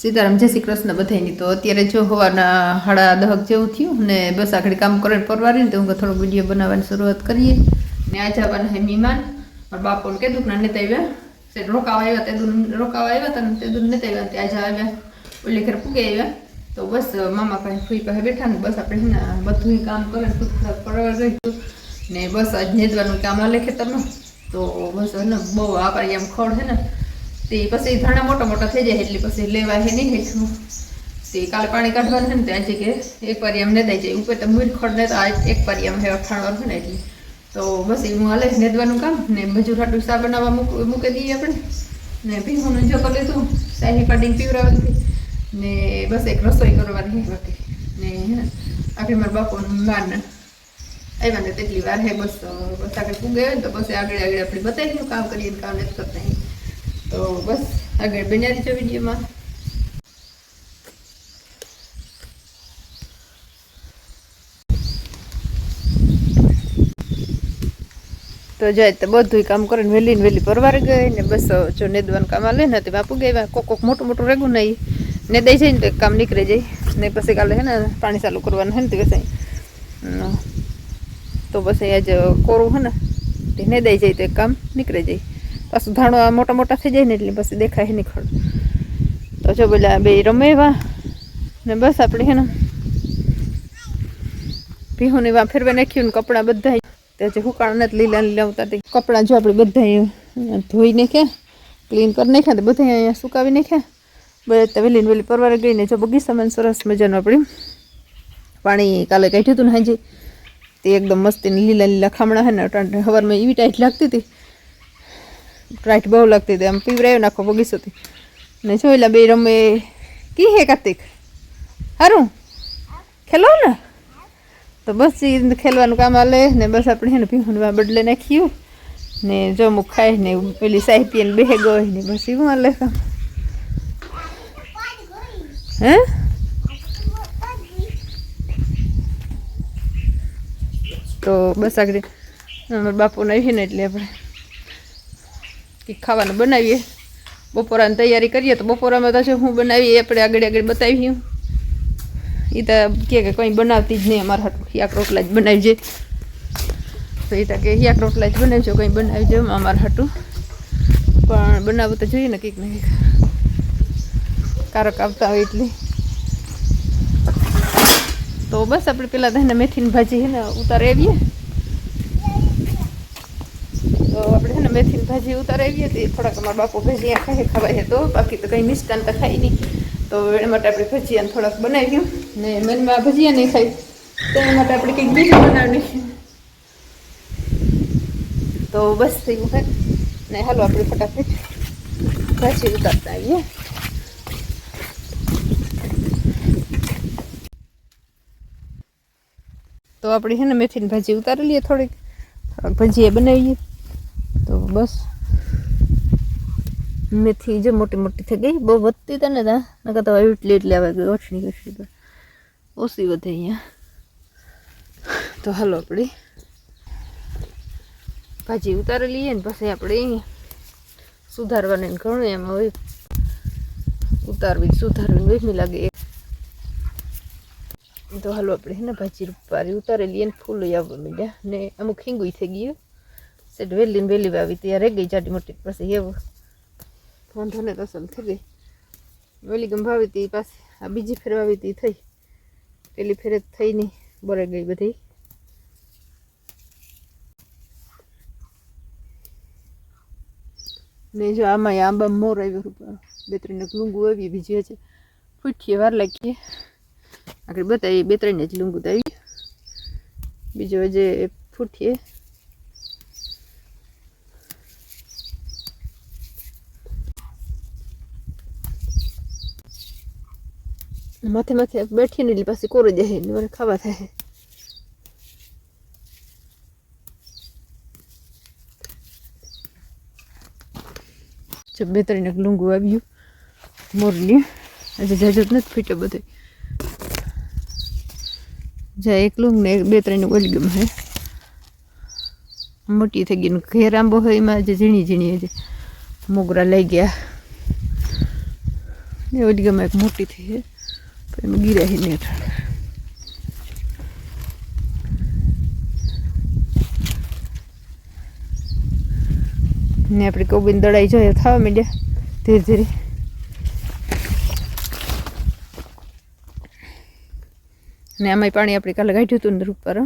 સીતારામ, જય શ્રી કૃષ્ણ બધાની તો અત્યારે જો હવાના હાડા દહક જેવું થયું ને બસ આગળ કામ કરે પરવારી ને તો હું થોડો વીડિયો બનાવવાની શરૂઆત કરીએ. ને આજે આવવાના હે મહેમાન મારા બાપુને કીધું કે ના નથી આવ્યા. તે રોકાવા આવ્યા, તે દૂર રોકાવા આવ્યા હતા ને તે દૂર નથી આવ્યા તે આજે આવ્યા. ઓલી ઘર પૂગે આવ્યા. તો બસ મામા પાસે ફૂઈ પાસે બેઠા ને બસ આપણે હે ને બધું કામ કરે ને ખુદ પરવાર ગયું ને બસ આજ નેદવાનું કામ આલે ખેતરનું. તો બસ હે ને બહુ આપણે એમ ખડ છે ને તે પછી ધાણા મોટા મોટા થઈ જાય એટલે પછી લેવા હે નહીં હેઠું. તે કાલે પાણી કાઢવાનું છે ને ત્યાં છે કે એક વાર એમ ને દઈ જાય. ઉપર તો મૂળ ખડ ને તો આ એક વાર એમ હે અઠાણવાનું છે ને એટલે તો બસ એ હું હાલે નેદવાનું કામ ને મજૂર હાટું સા બનાવવા મૂક, મૂકી દઈએ આપણે. ને ભીમુનું જો કરી લીધું, શાહી પાડીને પીવડાવવાની ને બસ એક રસોઈ કરવાની હે બાકી. ને હે ને, આખી મારા બાપુનું માન આવ્યા ને તેટલી વાર હે બસ બસ આગળ પૂગે હોય ને તો બસ આગળ આગળ આપણે બતાવી દઉં કામ કરીએ ને કામ નથી કરતા અહીં. તો બસ, આગળ બન્યા છો વિડીયોમાં. તો જાય તો બધું કામ કરે ને વહેલી ને વહેલી પરવાર ગઈ ને બસ જો નેદવાનું કામ આલે ને તે બાપુ ગયા, કોક કોક મોટું મોટું રેગું નહીં. ને દઈ જાય ને તો કામ નીકળી જાય. ને પછી કાલે હે ને પાણી ચાલુ કરવાનું હે ને તે પછી. તો પછી આજે કોરું હે ને ને દઈ જાય તો કામ નીકળી જાય. પાછું ધાણો આ મોટા મોટા થઈ જાય ને એટલે પછી દેખાય નહીં ખડ તો જો પેલા બે રમેવા ને બસ આપણે હે ને ભીહોની વા ફેરવે નાખ્યું ને કપડાં બધા તે જે હુકાણ નથી લીલા લીલા આવતા કપડાં જો આપણે બધા ધોઈ નાખ્યા ક્લીન કરી નાખ્યા તો બધા અહીંયા સુકાવી નાખ્યા. બધા ને વેલી પરવારે ગઈને જો બગીચામાં સરસ મજાનું આપણે પાણી કાલે કાઢ્યું હતું ને હાજી. તે એકદમ મસ્તીને લીલા લીલા ખામણા હે ને હવારમાં એવી ટાઈટ લાગતી હતી ટાઈટ બહુ લાગતી હતી. આમ પીવરાયો નાખો બગીચોથી ને જોયેલા બે રમે. કી હે કાર્તિક? સારું ખેલો ને? તો બસ એ ખેલવાનું કામ આલે ને બસ આપણે એને ને પીવાનું બદલે નાખ્યું ને જો અમુક ખાય ને પેલી સાહી પીને બેહે ગઈ ને બસ એવું આલે કામ. હે? તો બસ આગળ. અમારા બાપુને આવીએ ને એટલે આપણે કંઈક ખાવાનું બનાવીએ. બપોરાની તૈયારી કરીએ તો બપોરામાં તો શું બનાવીએ, આપણે આગળ આગળ બતાવીએ એ તો કે કંઈ બનાવતી જ નહીં અમારા હાટું. હિયાક રોટલા જ બનાવજે. તો એ તો કે હિયાક રોટલા જ બનાવજો, કંઈ બનાવજો અમારા હાટું. પણ બનાવવું તો જોઈએ ને કંઈક ને કંઈક. કારક આવતા હોય એટલે. તો બસ આપણે પેલા તો મેથીની ભાજી છે ને ઉતારે આવીએ તો આપણે છે ને મેથીની ભાજી ઉતારે આવીએ તો એ થોડાક અમારા બાપુ ભજીયા ખાય ખવાય છે તો. બાકી તો કંઈ મિષ્ટાન તો ખાય નહીં. તો એના માટે આપણે ભજીયાને થોડાક બનાવ્યું. ને મનમાં ભજીયા નહીં ખાય. તો એના માટે આપણે કંઈક બીજું બનાવી તો બસ થયું હે. ને હાલો આપણે ફટાફટ ભાજી ઉતારતા આવીએ. તો આપણે છે ને મેથીની ભાજી ઉતારી લઈએ થોડીક. થોડાક ભજીયા બનાવીએ. તો બસ. મેથી જે મોટી મોટી થઈ ગઈ, બહુ વધતી હતા ને ત્યાં નકર તો એટલી એટલી આવે ગઈ ઓછણી પર ઓછી વધે અહીંયા. તો હાલો આપણે ભાજી ઉતારી લઈએ ને પછી આપણે સુધારવાની ઘણું એમાં હોય ઉતારવી, સુધારવી વહેમી લાગે. તો હાલો આપણે હે ને ભાજી રૂપારી ઉતારી લઈએ ને ફૂલ આવવા મળ્યા ને અમુક ખીંગુઈ થઈ ગયું. સેટ વહેલી ને વહેલી વાવી ત્યાં રહી ગઈ જાડી મોટી પછી એવું વાંધો ને તો અસલ થઈ ગઈ વહેલી ગમ ભાવી હતી પાછી આ બીજી ફેર વાવી હતી થઈ. પેલી ફેરે થઈ નહીં બરે ગઈ બધી. ને જો આમાં આંબા મોર આવ્યો બે ત્રણ લૂંગું આવી, બીજી હજી ફૂટીએ વાર લાગીએ આગળ બતાવીએ બે ત્રણ જ લૂંગું તો આવી. બીજો ફૂટીએ માથે માથે બેઠીને એટલે પાછી કોરી જાય એટલે મને ખાવા થાય જો બે ત્રણ એક લુંગુ આવ્યું મોરલી આજે જાજુ નથી ફીટે બધું જા એક લુંગ ને બે ત્રણ ઓલી ગમે હે મોટી થઈ ગઈ ને ઘેર આંબો હોય એમાં જે ઝીણી ઝીણી જે મોગરા લઈ ગયા ને ઓલી ગમે એક મોટી થઈ છે પણ એમાં ગીરા હી ને ને આપણે કોબીન દડાઈ જોઈએ થવા માંડ્યા. ધીરે ધીરે. ને આમાંય પાણી આપણે કાલે કાઢ્યું હતું અંદર ઉપર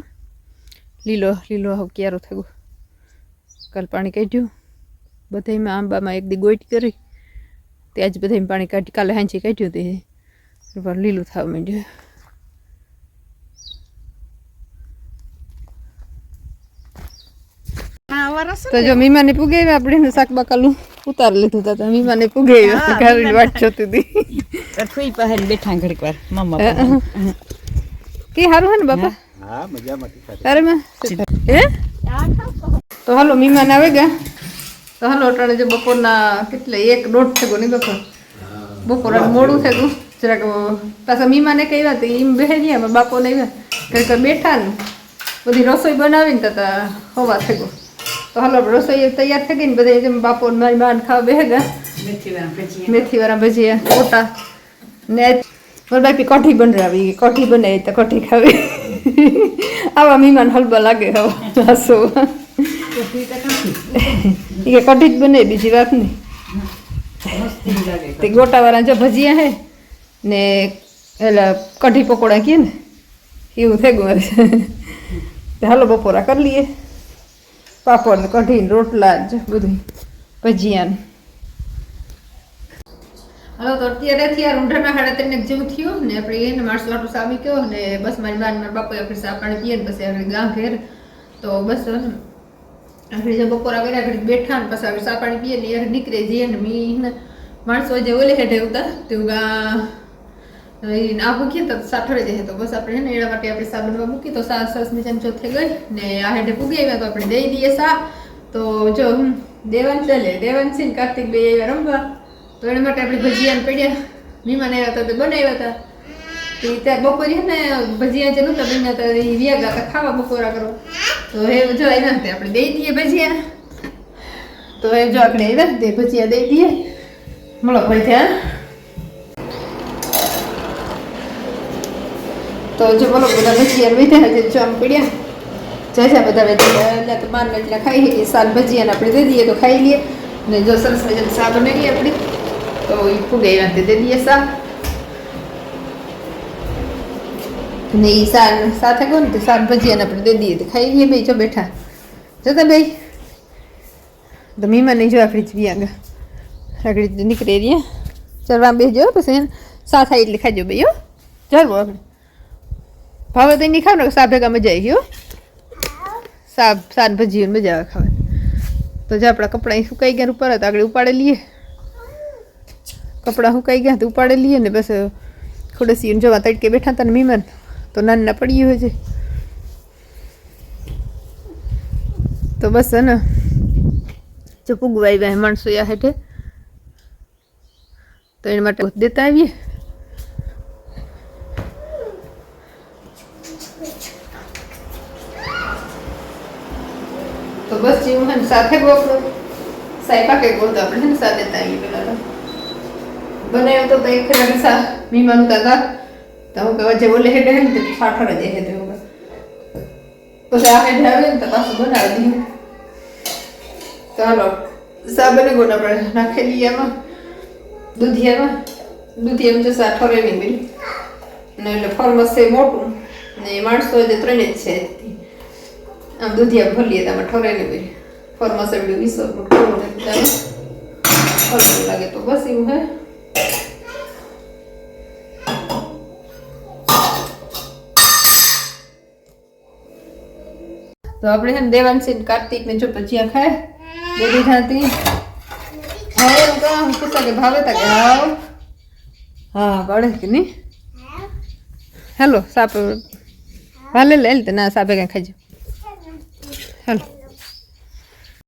લીલો લીલો હવે ક્યારો થયો. કાલ પાણી કાઢ્યું. બધામાં આંબામાં એક દી ગોઈટ કરી. ત્યાં જ બધામાં પાણી કાઢી, કાલે હાંચી કાઢ્યું તે. ઉપર લીલું થવા માંડ્યું હા વરસ તો જો મીમાને પૂગે આવ્યા આપણે શાક બકાલું ઉતારી લીધું હતા મીમા મીમાને આવ્યા ઘરની વાટ જોતી હતી ફઈ પાસે બેઠા ઘડીક વાર મમ્મા. કે સારું હે ને બાપા હા મજામાં તારે માં હે તો હાલો મીમાન આવે ગયા તો હાલો અટાણે જો બપોરના કેટલે એક દોઢ થયો નહીં બપોર બપોર મોડું થયું જરાક પાછા મીમાને કઈ વાત એમ બેહે ગયા અમે બાપોને આવ્યા. કંઈક બેઠા ને બધી રસોઈ બનાવીને તતા હોવા થઈ ગયો તો હાલો રસોઈ તૈયાર થઈ ગઈ ને બધા જેમ બાપો મારી માન ખાવા બેહે ગયા. મેથી વાળા ભજીયા કોટા ને મારી બાપી કઢી બનાવી કોઠી બનાવી તો કોઠી ખાવી. આવા મીમાન હલબા લાગે હવે હાસો. એ કઢી જ બને બીજી વાત નહીં. તે ગોટાવાળા જો ભજીયા હે ને એલા કઢી પકોડા કીએ ને, એવું થઈ ગયું હવે. હાલો બપોરા કરી લઈએ. પાપડ ને કઢી ને રોટલા જ બધું ભજીયા ને. હવે તો અત્યારે થયા ઊંઢાના સાડા ત્રણ જેવું થયું ને, આપણે એને માણસો આટલું સામી ગયો ને, બસ મારી બાન, મારા બાપા આપણે સા પાણી પીએ ને, પછી આપણે ગાં ઘેર. તો બસ આપણે જે બપોરા કર્યા ઘડી બેઠા ને, પછી આપણે સા પાણી પીએ ને, યાર નીકળે જઈએ ને મી માણસો જે ઓલે હેઠે ઉતા તેવું ગા આ મૂકીએ તો સાઠરે જાય તો બસ આપણે હે ને એના માટે આપણે સા બનવા મૂકી તો સા સરસ મજાની જો થઈ ગઈ ને આ હેઠે પૂગી આવ્યા તો આપણે દઈ દઈએ સા. તો જો દેવાન ચાલે. દેવાન ને કાર્તિક બે આવ્યા રમવા. તો એના માટે આપણે ભજીયા પડ્યા. મહેમાન આવ્યા હતા તો બનાવ્યા હતા. તો એ ત્યાં બપોરે હે ને ભજીયા જે નહોતા બન્યા હતા એ વ્યાગા હતા ખાવા બપોરા કરો તો એ જો એના તે આપણે દઈ દઈએ ભજીયા. તો એ જો આપણે આવ્યા તે ભજીયા દઈ દઈએ. મળો ભાઈ તો જો બોલો, બધા ભજીયા વેઠ્યા હજી જો આમ પડ્યા. જાય છે બધા વેચી એટલે તો માન વેચલા ખાઈ લઈએ સાલ ભજીયાને આપણે દઈ દઈએ તો ખાઈ લઈએ. ને જો સરસ મજાની સા બનાવીએ આપણે, તો એ ફૂગે એના દઈ દઈએ સા ને એ સાર સાથે કહો ને તો શાક ભજીયાને આપણે દઈ દઈએ તો ખાઈ લઈએ બે જો બેઠા. જતા ભાઈ તો મીમા નહીં જો આખડી જ બી આગળ. આગળ નીકળી રહ્યા ચરવા બેસજો પછી સાથ આવી એટલે ખાજો ભાઈ હો. ચાલો આગળ. ભાવે તો નહીં ખાવ ને સા ભેગા મજા આવી ગયો? સા શાક ભજીયો ને મજા આવે ખાવાની. તો જે આપણા કપડાં સુકાઈ ગયા ઉપર હતા આગળ ઉપાડે લઈએ. કપડાં સુકાઈ ગયા તો ઉપાડે લઈએ ને બસ થોડે સીન જોવા તડકે બેઠા હતા ને મીમાન તો નાના પડી હોય છે. તો બસ હે ને, જો પૂગવા આવ્યા માણસો યા હેઠે. તો એના માટે દેતા આવીએ. તો બસ જેવું હે ને સાથે ગો આપણો સાઈ પાકે ગો તો આપણે હે ને સાથે દેતા આવીએ પેલા તો બનાવ્યો તો એક ખરા સા મીમાન દાદા તો હું કહેવા જે ઓલે હેડે હે ને તે ફાફડ જ હે તે હું પછી આ હેડે આવે ને તો પાછું બનાવી દઈએ તો હાલો સા બની ગયો ને આપણે નાખેલી એમાં દૂધિયામાં દૂધિયામાં જો સા ઠરે નહીં મિલ ને એટલે ફરમસ છે મોટું ને માણસો જે ત્રણે જ છે આમ દૂધિયા ભલીએ તમે ઠરે નહીં મિલ ફરમસ એટલું વીસો થોડું ને તમે હલકું લાગે તો બસ એવું હે તો આપણે છે ને દેવાંશી ને કાર્તિક ને જો ભજીયા ખાય બે દીધા હતી હવે એમ કહો હું પૂછા કે ભાવે તા કે હાવ હા બળે કે નહીં હેલો સાપ હાલે લે લે ના સાપે કાંઈ ખાજો હેલો